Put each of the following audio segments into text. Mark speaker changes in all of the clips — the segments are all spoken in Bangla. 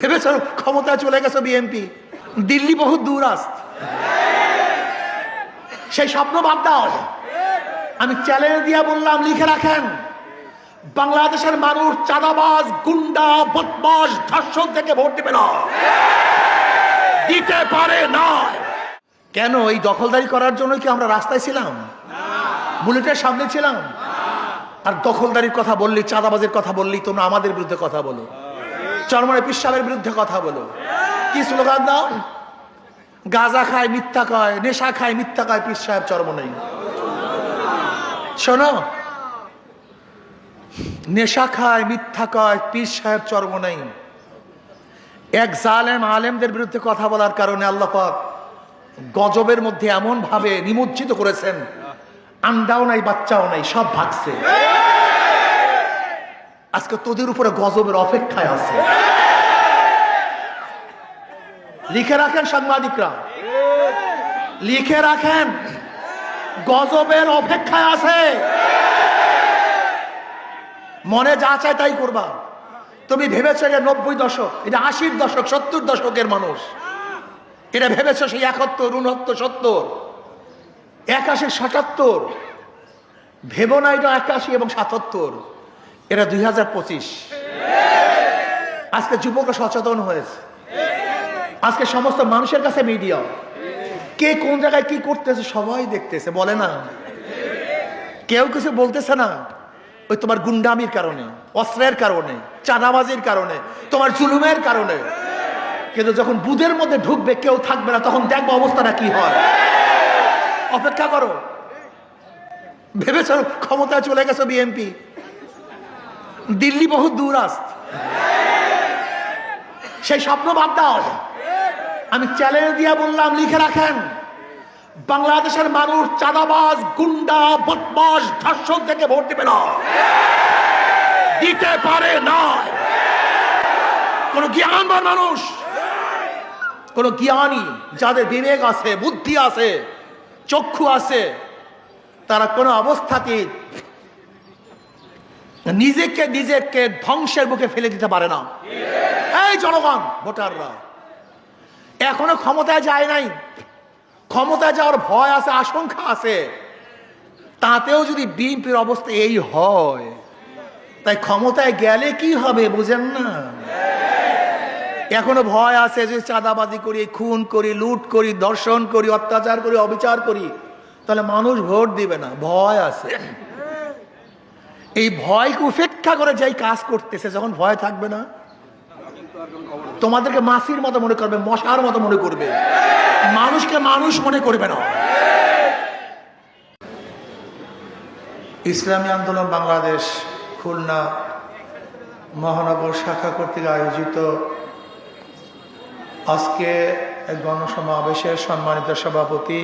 Speaker 1: ভেবেছ ক্ষমতা চলে গেছে বিএনপি দিল্লি বহু দূর আস্ত। সেই স্বপ্ন বাদ আমি চ্যালেঞ্জ দিয়ে বললাম, লিখে রাখেন, বাংলাদেশের মানুষ চাঁদাবাজ, গুন্ডা বদমাস ধর্ষক থেকে ভোট দেবে না। দিতে পারে না। কেন, এই দখলদারি করার জন্য কি আমরা রাস্তায় ছিলাম? বুলেটের সামনে ছিলাম? আর দখলদারির কথা বললি, চাঁদাবাজের কথা বললি, তোমরা আমাদের বিরুদ্ধে কথা বলো। চরমনে পিসাবের বিরুদ্ধে কথা বলো। কি স্লোগান দাও? গাজা খায়, মিথ্যা কয়, নেশা খায়, মিথ্যা কয় পিস সাহেব চরমনেই শোনো। নেশা খায়, মিথ্যা কয়, পীর সাহেব চর্ম নেই এক জালেম আলেমদের বিরুদ্ধে কথা বলার কারণে আল্লাহ গজবের মধ্যে এমন ভাবে নিমজ্জিত করেছেন আন্ডাও নাই, বাচ্চাও নাই, সব ভাগছে। আজকে তোদের উপরে গজবের অপেক্ষায় আছে। লিখে রাখেন সাংবাদিকরা। লিখে রাখেন। গজবের অপেক্ষায় আছে। মনে যা চায় তাই করবা। তুমি ভেবেছো এটা নব্বই দশক, এটা আশির দশক, সত্তর দশকের মানুষ। এটা ভেবেছো সেই একাত্তর উনত্তর সত্তর, একাশি, সাতাত্তর। ভেবো না এটা একাশি এবং সাতাত্তর। এটা দুই হাজার পঁচিশ। আজকে যুবকরা সচেতন হয়েছে। আজকে সমস্ত মানুষের কাছে মিডিয়া। কে কোন জায়গায় কি করতেছে সবাই দেখতেছে, বলে না। কেউ কিছু বলতেছে না। ওই তোমার গুন্ডামির কারণে, অস্ত্রের কারণে, চাঁদাবাজির কারণে, তোমার জুলুমের কারণে। কিন্তু যখন বুধের মধ্যে ঢুকবে, কেউ থাকবে না, তখন দেখব অবস্থাটা কি হয়। অপেক্ষা করো। ভেবেছ ক্ষমতায় চলে গেছে বিএনপি? দিল্লি বহু দূর আস্ত। সেই স্বপ্ন বাদ দাও। আমি চ্যালেঞ্জ দিয়ে বললাম, লিখে রাখেন, বাংলাদেশের মানুষ চাঁদাবাজ, গুন্ডা বদমাস ধর্ষক থেকে ভোট দেবে না। দিতে পারে না। কোন জ্ঞানবান মানুষ, কোন জ্ঞানী যাদের বিবেক আছে, বুদ্ধি আছে, চক্ষু আছে, তারা কোনো অবস্থাতে নিজেকে নিজেকে ধ্বংসের বুকে ফেলে দিতে পারে না। এই জনগণ, ভোটাররা, এখনও ক্ষমতায় যায় নাই। ক্ষমতায় যাওয়ার ভয় আছে, আশঙ্কা আছে। তাতেও যদি বিএনপির অবস্থা এই হয়, তাই ক্ষমতায় গেলে কি হবে বুঝেন না? এখনও ভয় আছে যে চাঁদাবাজি করি, খুন করি, লুট করি দর্শন করি, অত্যাচার করি, অবিচার করি, তাহলে মানুষ ভোট দিবে না, ভয় আছে। এই ভয়কে উপেক্ষা করে যাই কাজ করতেছে, যখন ভয় থাকবে না। তোমাদেরকে মাসির মতো মনে করবে, মশার মতো মনে করবে। মানুষকে মানুষ মনে করবে না। ইসলামী আন্দোলন বাংলাদেশ, খুলনা মহানগর শাখা কর্তৃক আয়োজিত আজকে গণসমাবেশের সম্মানিত সভাপতি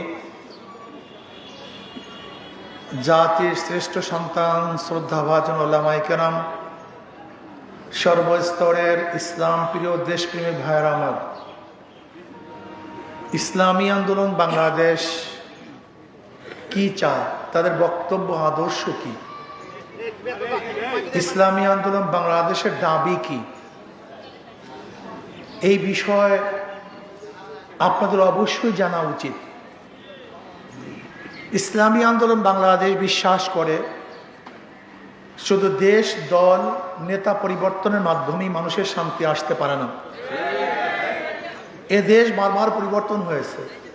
Speaker 1: জাতির শ্রেষ্ঠ সন্তান শ্রদ্ধাভাজন ওলামাইকেরাম সর্বস্তরের ইসলাম প্রিয় দেশপ্রেমী ভাইয়ের আমার ইসলামী আন্দোলন বাংলাদেশ কি চায়? তাদের বক্তব্য, আদর্শ কি? ইসলামী আন্দোলন বাংলাদেশের দাবি কি? এই বিষয়ে আপনাদের অবশ্যই জানা উচিত। ইসলামী আন্দোলন বাংলাদেশ বিশ্বাস করে, শুধু দেশ, দল, নেতা পরিবর্তনের মাধ্যমেই মানুষের শান্তি আসতে পারে না। এ দেশ বারবার পরিবর্তন হয়েছে।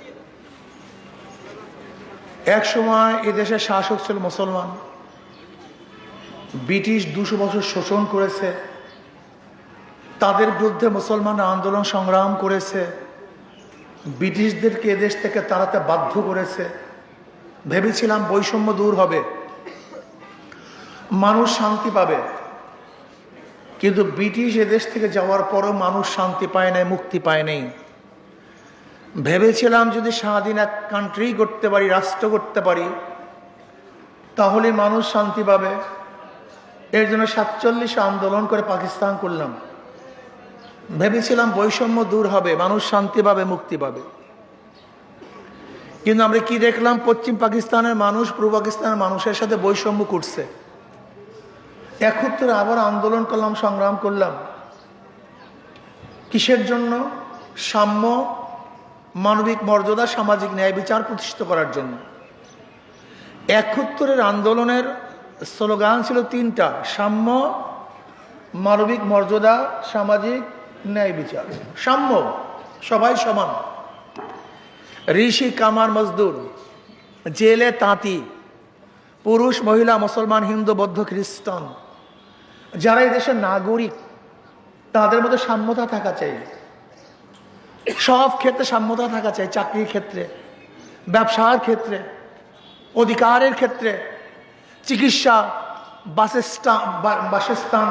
Speaker 1: এক সময় এ দেশের শাসক ছিল মুসলমান। ব্রিটিশ দুশো বছর শোষণ করেছে। তাদের বিরুদ্ধে মুসলমানরা আন্দোলন সংগ্রাম করেছে। ব্রিটিশদেরকে এদেশ থেকে তাড়াতে বাধ্য করেছে। ভেবেছিলাম বৈষম্য দূর হবে। মানুষ শান্তি পাবে। কিন্তু ব্রিটিশ এদেশ থেকে যাওয়ার পরও মানুষ শান্তি পায় নাই, মুক্তি পায় নাই। ভেবেছিলাম যদি স্বাধীন এক কান্ট্রি করতে পারি, রাষ্ট্র করতে পারি, তাহলে মানুষ শান্তি পাবে। এর জন্য সাতচল্লিশে আন্দোলন করে পাকিস্তান করলাম। ভেবেছিলাম বৈষম্য দূর হবে, মানুষ শান্তি পাবে, মুক্তি পাবে। কিন্তু আমরা কি দেখলাম? পশ্চিম পাকিস্তানের মানুষ, পূর্ব পাকিস্তানের মানুষের সাথে বৈষম্য করছে। একত্রে আবার আন্দোলন করলাম, সংগ্রাম করলাম। কিসের জন্য? সাম্য, মানবিক মর্যাদা, সামাজিক ন্যায় বিচার প্রতিষ্ঠিত করার জন্য। একাত্তরের আন্দোলনের স্লোগান ছিল তিনটা, সাম্য, মানবিক মর্যাদা, সামাজিক ন্যায় বিচার। সাম্য, সবাই সমান। ঋষি কামার মজদুর, জেলে তাঁতি, পুরুষ, মহিলা, মুসলমান, হিন্দু, বৌদ্ধ, খ্রিস্টান, যারা এই দেশের নাগরিক, তাদের মধ্যে সাম্যতা থাকা চাই। সব ক্ষেত্রে সাম্যতা থাকা চাই, চাকরির ক্ষেত্রে, ব্যবসার ক্ষেত্রে, অধিকারের ক্ষেত্রে, চিকিৎসা বাসস্থান বাসস্থান,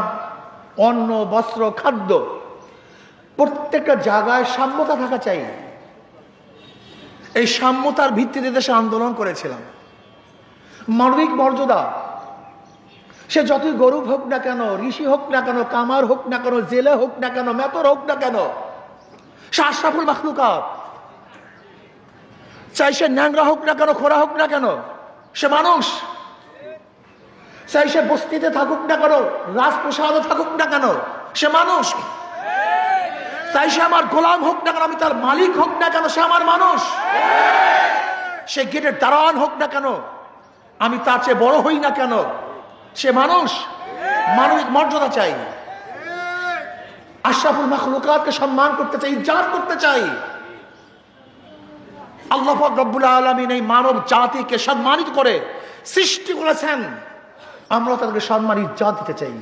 Speaker 1: অন্ন, বস্ত্র, খাদ্য, প্রত্যেকটা জায়গায় সাম্যতা থাকা চাই। এই সাম্যতার ভিত্তিতে দেশে আন্দোলন করেছিলাম। মানবিক মর্যাদা, সে যতই গরুব হোক না কেন, ঋষি হোক না কেন, কামার হোক না কেন, জেলে হোক না কেন, মেতর হোক না কেন, সে আশরাফুল মাখলুকাত। চাই সে ন্যাংরা হোক না কেন খোরা হোক না কেন, সে মানুষ। চাই সে বস্তিতে থাকুক না কেন, রাজপ্রসাদে থাকুক না কেন, সে মানুষ। চাই সে আমার গোলাম হোক না কেন, আমি তার মালিক হোক না কেন, সে আমার মানুষ। সে গেটের দারোয়ান হোক না কেন, আমি তার চেয়ে বড় হই না কেন, সে মানুষ। মানবিক মর্যাদা চাই। আশরাফুল মাখলুকাতকে সম্মান করতে চাই, ইজ্জাত করতে চাই। আল্লাহ রব্বুল আলমিন এই মানব জাতিকে সম্মানিত করে সৃষ্টি করেছেন। আমরা তাদেরকে সম্মান, ইজ্জাত দিতে চাই।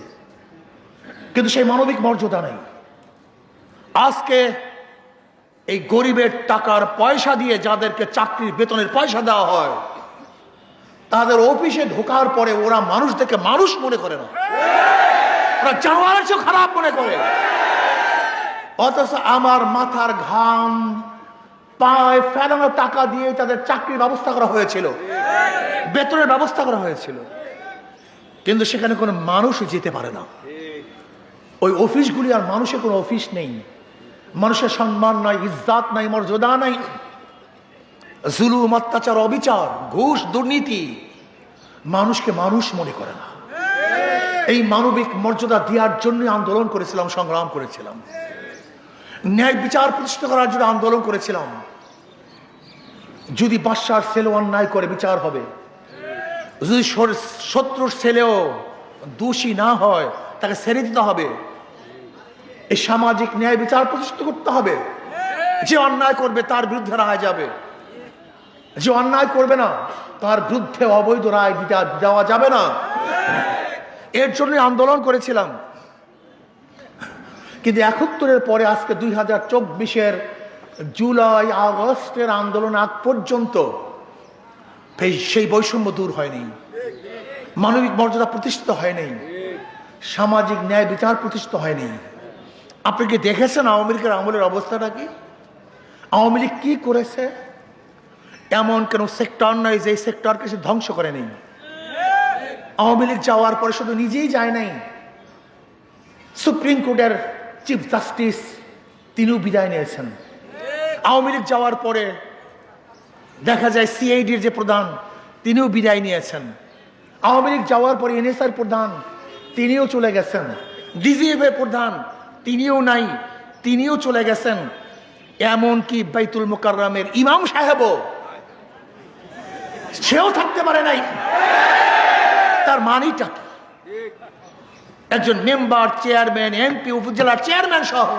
Speaker 1: কিন্তু সেই মানবিক মর্যাদা নেই। আজকে এই গরিবের টাকার পয়সা দিয়ে যাদেরকে চাকরির বেতনের পয়সা দেওয়া হয়, তাদের অফিসে ঢোকার পরে ওরা মানুষদেরকে মানুষ মনে করে না। ওরা জানোয়ারের চেয়ে খারাপ মনে করে। অথচ আমার মাথার ঘাম, পায়ে ফেলানো টাকা দিয়ে তাদের চাকরির ব্যবস্থা করা হয়েছিল। বেতনের ব্যবস্থা করা হয়েছিল। কিন্তু সেখানে কোনো মানুষই যেতে পারে না। ওই অফিসগুলি আর মানুষের কোনো অফিস নেই। মানুষের সম্মান নাই, ইজ্জাত নাই, মর্যাদা নাই। জুলুম, অত্যাচার, অবিচার, ঘুষ, দুর্নীতি মানুষকে মানুষ মনে করে না। এই মানবিক মর্যাদা দেওয়ার জন্য আন্দোলন করেছিলাম, সংগ্রাম করেছিলাম। ন্যায় বিচার প্রতিষ্ঠিত করার জন্য আন্দোলন করেছিলাম। যদি বাদশার ছেলে অন্যায় করে, বিচার হবে। যদি শত্রুর ছেলেও দোষী না হয়, তাকে ছেড়ে দিতে হবে। এই সামাজিক ন্যায় বিচার প্রতিষ্ঠিত করতে হবে। যে অন্যায় করবে, তার বিরুদ্ধে রায় যাবে। যে অন্যায় করবে না, তার বিরুদ্ধে অবৈধ রায় দিতে দেওয়া যাবে না। এর জন্য আন্দোলন করেছিলাম। কিন্তু একাত্তরের পরে আজকে দুই হাজার চব্বিশের জুলাই আগস্টের আন্দোলন আগ পর্যন্ত সেই বৈষম্য দূর হয়নি। মানবিক মর্যাদা প্রতিষ্ঠিত হয়নি। সামাজিক ন্যায় বিচার প্রতিষ্ঠিত হয়নি। আপনি কি দেখেছেন আওয়ামী লীগের আমলের অবস্থাটা কি? আওয়ামী লীগ কি করেছে? এমন কেন সেক্টর নয় যে সেক্টরকে সে ধ্বংস করে নেই। আওয়ামী লীগ যাওয়ার পরে শুধু নিজেই যায় নাই। সুপ্রিম কোর্টের চিফ জাস্টিস তিনিও বিদায় নিয়েছেন। আওয়ামী লীগ যাওয়ার পরে দেখা যায় সিআইডির যে প্রধান, তিনিও বিদায় নিয়েছেন। আওয়ামী লীগ যাওয়ার পরে এনএসআর প্রধান, তিনিও চলে গেছেন। ডিজিএফ প্রধান তিনিও নাই, তিনিও চলে গেছেন। এমনকি বাইতুল মোকাররমের ইমাম সাহেবও। সেও থাকতে পারে নাই। তার মানিটা কি? একজন মেম্বার, চেয়ারম্যান, এমপি উপজেলার চেয়ারম্যান সহ।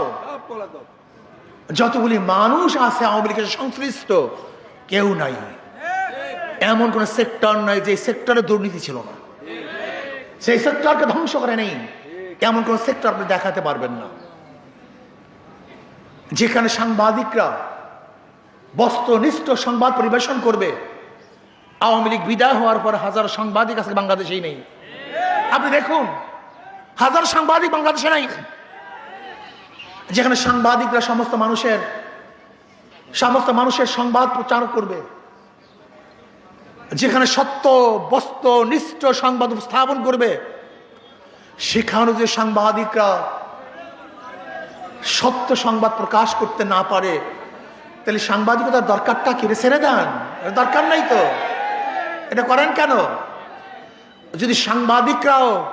Speaker 1: যতগুলি মানুষ আছে, আওয়ামী লীগের সংশ্লিষ্ট, কেউ নাই। এমন কোন সেক্টর নাই যে সেক্টরে দুর্নীতি ছিল না। সেই সেক্টরকে ধ্বংস করে নেই। এমন কোন সেক্টর আপনি দেখাতে পারবেন না। যেখানে সাংবাদিকরা বস্ত্রনিষ্ঠ সংবাদ পরিবেশন করবে, আওয়ামী লীগ বিদায় হওয়ার পর হাজার সাংবাদিক আজকে বাংলাদেশেই নেই। আপনি দেখুন, হাজার সাংবাদিক বাংলাদেশে নাই। যেখানে সাংবাদিকরা সমস্ত মানুষের সমস্ত মানুষের সংবাদ প্রচার করবে, যেখানে সত্য বস্ত নিষ্ঠ সংবাদ উপস্থাপন করবে, সেখানে যে সাংবাদিকরা সত্য সংবাদ প্রকাশ করতে না পারে, তাহলে সাংবাদিকতার দরকারটা কি ছেড়ে দেন। দরকার নাই তো। এটা করেন কেন? যদি সাংবাদিকরাও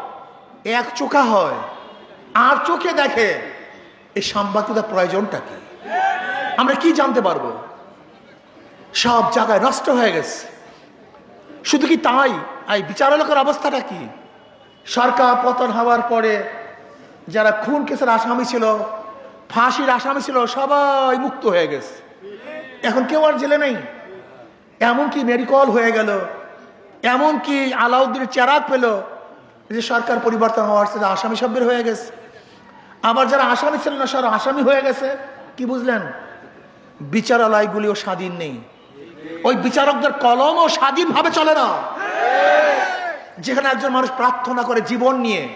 Speaker 1: এক চোখা হয়, আর চোখে দেখে, এই সাংবাদিকতার প্রয়োজনটা কি? আমরা কি জানতে পারব? সব জায়গায় নষ্ট হয়ে গেছে। শুধু কি তাই? এই বিচারালোকের অবস্থাটা কি? সরকার পতন হওয়ার পরে যারা খুন কেসের আসামি ছিল ফাঁসির আসামি ছিল, সবাই মুক্ত হয়ে গেছে। এখন কেউ আর জেলে নেই। এমনকি মেডিকল হয়ে গেল। এমনকি আলাউদ্দিনের চেরাগ পেল যে সরকার পরিবর্তন হওয়ার সাথে আসামি সব বের হয়ে গেছে। আবার যারা আসামি ছিল না, সব আসামি হয়ে গেছে। কি বুঝলেন? বিচারালয়গুলিও স্বাধীন নেই। ওই বিচারকদের কলমও স্বাধীনভাবে চলে না। যেখানে একজন মানুষ প্রার্থনা করে জীবন নিয়ে,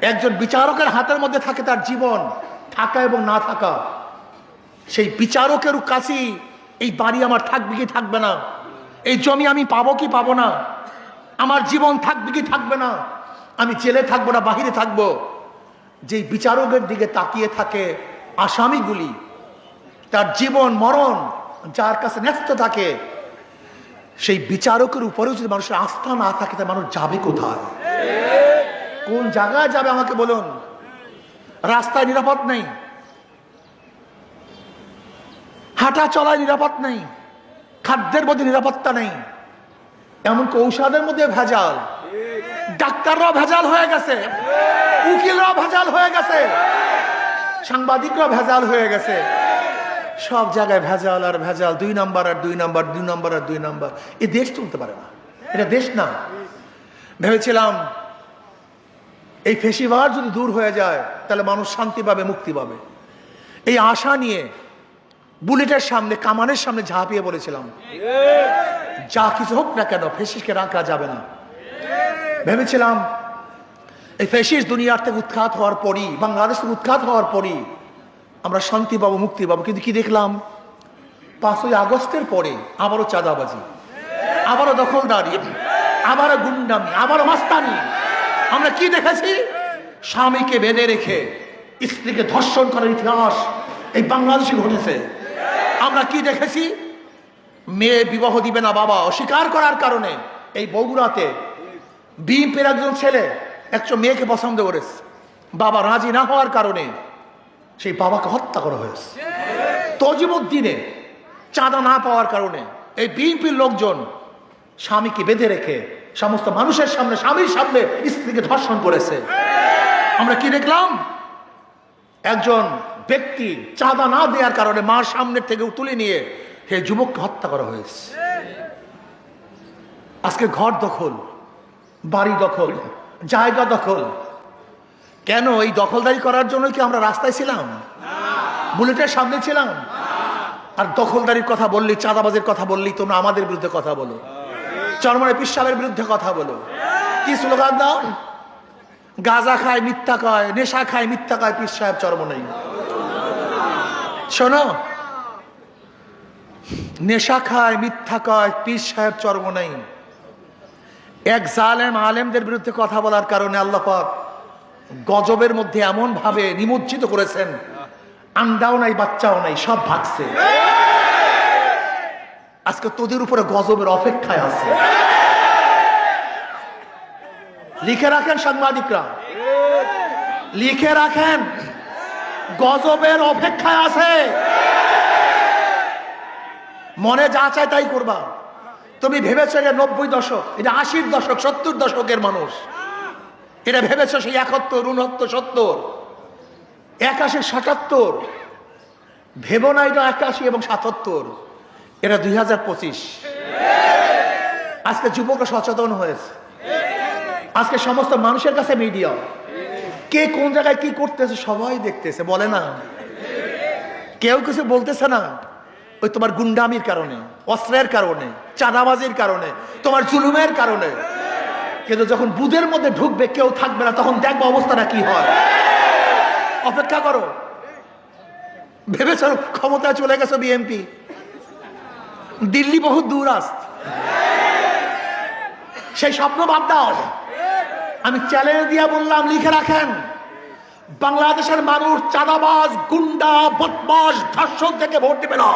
Speaker 1: একজন বিচারকের হাতের মধ্যে থাকে তার জীবন। থাকা এবং না থাকা, সেই বিচারকের কাছেই এই বাড়ি আমার থাকবে কি থাকবে না? এই জমি আমি পাবো কি পাবো না? আমার জীবন থাকবে কি থাকবে না? আমি জেলে থাকব না, বাহিরে থাকব? যেই বিচারকের দিকে তাকিয়ে থাকে আসামিগুলি, তার জীবন, মরণ যার কাছে ন্যস্ত থাকে, সেই বিচারকের উপরেও যদি মানুষের আস্থা না থাকে তা মানুষ যাবে কোথায়? কোন জায়গায় যাবে আমাকে বলুন? রাস্তায় নিরাপদ নেই। হাঁটা চলায় নিরাপদ নেই। খাদ্যের মধ্যে নিরাপত্তা নেই। এমনকি ঔষধের মধ্যে ভেজাল। ডাক্তাররাও ভেজাল হয়ে গেছে। উকিলরাও ভেজাল হয়ে গেছে। সাংবাদিকরা ভেজাল হয়ে গেছে। সব জায়গায় ভেজাল আর ভেজাল। দুই নাম্বার আর দুই নাম্বার দুই নাম্বার আর দুই নাম্বার। এ দেশ চলতে পারে না। এটা দেশ না। ভেবেছিলাম এই ফেসিভার যদি দূর হয়ে যায়, তাহলে মানুষ শান্তি পাবে, মুক্তি পাবে। এই আশা নিয়ে বুলেটের সামনে, কামানের সামনে ঝাঁপিয়ে বলেছিলাম যা কিছু হোক না কেন, ফেসিসকে রাখা যাবে না। ভেবেছিলাম, এই ফেসিস দুনিয়ার থেকে উৎখাত হওয়ার পরই, বাংলাদেশ থেকে উৎখাত হওয়ার পরই আমরা শান্তি পাবো, মুক্তি পাবো। কিন্তু কি দেখলাম? পাঁচই আগস্টের পরে আবারও চাঁদাবাজি। আবারও দখলদারি। আবারও গুন্ডামি। আবারও মাস্তানি। আমরা কি দেখেছি? স্বামীকে বেঁধে রেখে স্ত্রীকে ধর্ষণ করার ইতিহাস এই বাংলাদেশে ঘটেছে। আমরা কি দেখেছি? মেয়ে বিবাহ দিবে না বাবা, অস্বীকার করার কারণে এই বগুড়াতে বিএনপির একজন ছেলে একজন মেয়েকে পছন্দ করেছে। বাবা রাজি না হওয়ার কারণে সেই বাবাকে হত্যা করা হয়েছে। তজিবুদ্দিনে চাঁদা না পাওয়ার কারণে এই বিএনপির লোকজন স্বামীকে বেঁধে রেখে সমস্ত মানুষের সামনে, স্বামীর সামনে স্ত্রীকে ধর্ষণ করেছে। আমরা কি দেখলাম? একজন ব্যক্তি চাঁদা না দেওয়ার কারণে মার সামনের থেকে তুলে নিয়ে হে যুবককে হত্যা করা হয়েছে। আজকে ঘর দখল, বাড়ি দখল, জায়গা দখল। কেন এই দখলদারি করার জন্য কি আমরা রাস্তায় ছিলাম? বুলেটের সামনে ছিলাম? আর দখলদারির কথা বললি, চাঁদাবাজের কথা বললি, তোমরা আমাদের বিরুদ্ধে কথা বলো। চরমনে পিসাবের বিরুদ্ধে কথা বলো। কি স্লোগান দাও? গাজা খায়, মিথ্যা কয়, নেশা খায়, মিথ্যা কয়, পীর সাহেব চরমনেই শোনো, নেশা খায়, মিথ্যা কয়, পীর সাহেব চরমনেই এক জালেম আলেমদের বিরুদ্ধে কথা বলার কারণে আল্লাহ গজবের মধ্যে এমন ভাবে নিমজ্জিত করেছেন আন্ডাও নাই, বাচ্চাও নাই, সব ভাগছে। আজকে তোদের উপরে গজবের অপেক্ষায় আছে। লিখে রাখেন সাংবাদিকরা। লিখে রাখেন, গজবের অপেক্ষায় আছে। মনে যা চায় তাই করবা। তুমি ভেবেছো এটা নব্বই দশক, এটা আশির দশক, সত্তর দশকের মানুষ। এটা ভেবেছো সেই একাত্তর উনত্তর সত্তর, একাশি, সাতাত্তর। ভেবো না এটা একাশি এবং সাতাত্তর। এটা দুই হাজার পঁচিশ। আজকে যুবকরা সচেতন হয়েছে। আজকে সমস্ত মানুষের কাছে মিডিয়া কে কোন জায়গায় কি করতেছে সবাই দেখতেছে, বলে না। কেউ কিছু বলতেছে না। ওই তোমার গুন্ডামির কারণে, অস্ত্রের কারণে, চাঁদাবাজির কারণে, তোমার জুলুমের কারণে। কিন্তু যখন বুধের মধ্যে ঢুকবে, কেউ থাকবে না, তখন দেখব অবস্থাটা কি হয়। অপেক্ষা করো। ভেবেছ ক্ষমতায় চলে গেছো বিএমপি দিল্লি বহু দূর আস্ত। সেই স্বপ্ন বাদ দাও। আমি চ্যালেঞ্জ দিয়া বললাম, লিখে রাখেন, বাংলাদেশের মানুষ চাঁদাবাজ, গুন্ডা বদমাস ধর্ষক থেকে ভোট দেবে না।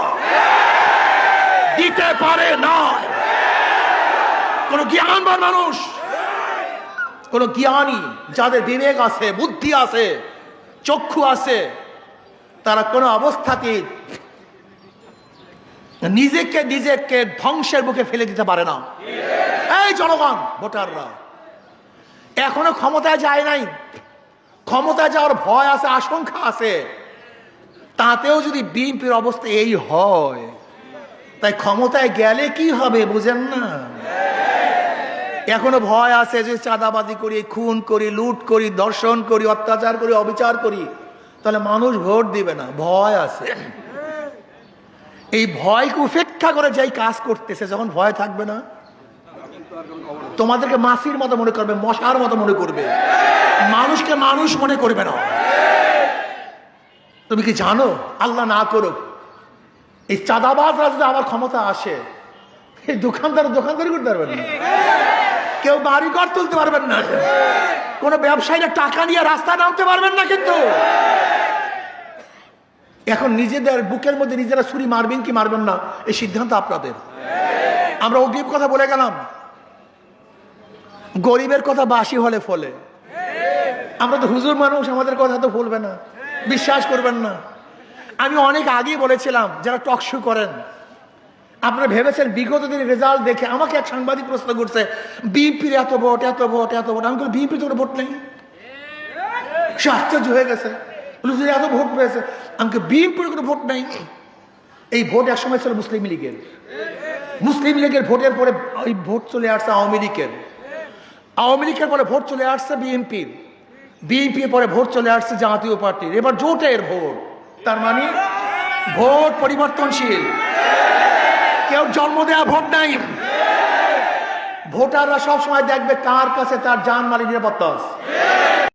Speaker 1: দিতে পারে না। কোন জ্ঞানবান মানুষ, কোন জ্ঞানী যাদের বিবেক আছে, বুদ্ধি আছে, চক্ষু আছে, তারা কোনো অবস্থাতেই নিজেকে নিজেকে ধ্বংসের বুকে ফেলে দিতে পারে না। এই জনগণ, ভোটাররা, এখনও ক্ষমতায় যায় নাই। ক্ষমতায় যাওয়ার ভয় আছে, আশঙ্কা আছে। তাতেও যদি বিএনপির অবস্থা এই হয়, তাই ক্ষমতায় গেলে কি হবে বুঝেন না? এখনও ভয় আছে যে চাঁদাবাজি করি, খুন করি, লুট করি দর্শন করি, অত্যাচার করি, অবিচার করি, তাহলে মানুষ ভোট দিবে না, ভয় আছে। এই ভয়কে উপেক্ষা করে যাই কাজ করতেছে, যখন ভয় থাকবে না, তোমাদেরকে মাসির মতো মনে করবে, মশার মতো মনে করবে। মানুষকে মানুষ মনে করবে না। তুমি কি জানো? আল্লাহ না করুক। এই চাঁদাবাজরা যদি আমার ক্ষমতা আসে, এই দোকানদার দোকানদারি করতে পারবেন না। কেউ বাড়ি ঘর তুলতে পারবেন না। কোনো ব্যবসায়ীরা টাকা নিয়ে রাস্তায় নামতে পারবেন না কিন্তু। এখন নিজেদের বুকের মধ্যে নিজেরা ছুরি মারবেন কি মারবেন না এই সিদ্ধান্ত আপনাদের। আমরা অগ্রিম কথা বলে গেলাম। গরিবের কথা বাসি হলে ফলে। আমরা তো হুজুর মানুষ আমাদের কথা তো বলবে না বিশ্বাস করবেন না। আমি অনেক আগেই বলেছিলাম যারা টকশো করেন আপনারা ভেবেছেন বিগত দিনের রেজাল্ট দেখে আমাকে এক সাংবাদিক প্রশ্ন করছে বিএনপির এত ভোট এত ভোট এত ভোট। আমি বিএনপির তো ভোট নেই। সে হয়ে গেছে। বলে, হুজুর, এত ভোট পেয়েছে। আমাকে বিএনপির কোনো ভোট নেই। এই ভোট একসময় ছিল মুসলিম লীগের। মুসলিম লীগের ভোটের পরে ওই ভোট চলে আসছে আওয়ামী লীগের। আওয়ামী লীগের পরে ভোট চলে আসছে বিএনপির। বিএনপির পরে ভোট চলে আসছে জাতীয় পার্টির। এবার জোটের ভোট। তার মানে ভোট পরিবর্তনশীল। কেউ জন্ম দেওয়া ভোট নাই। ভোটাররা সবসময় দেখবে কার কাছে তার জান মালের নিরাপত্তা আছে।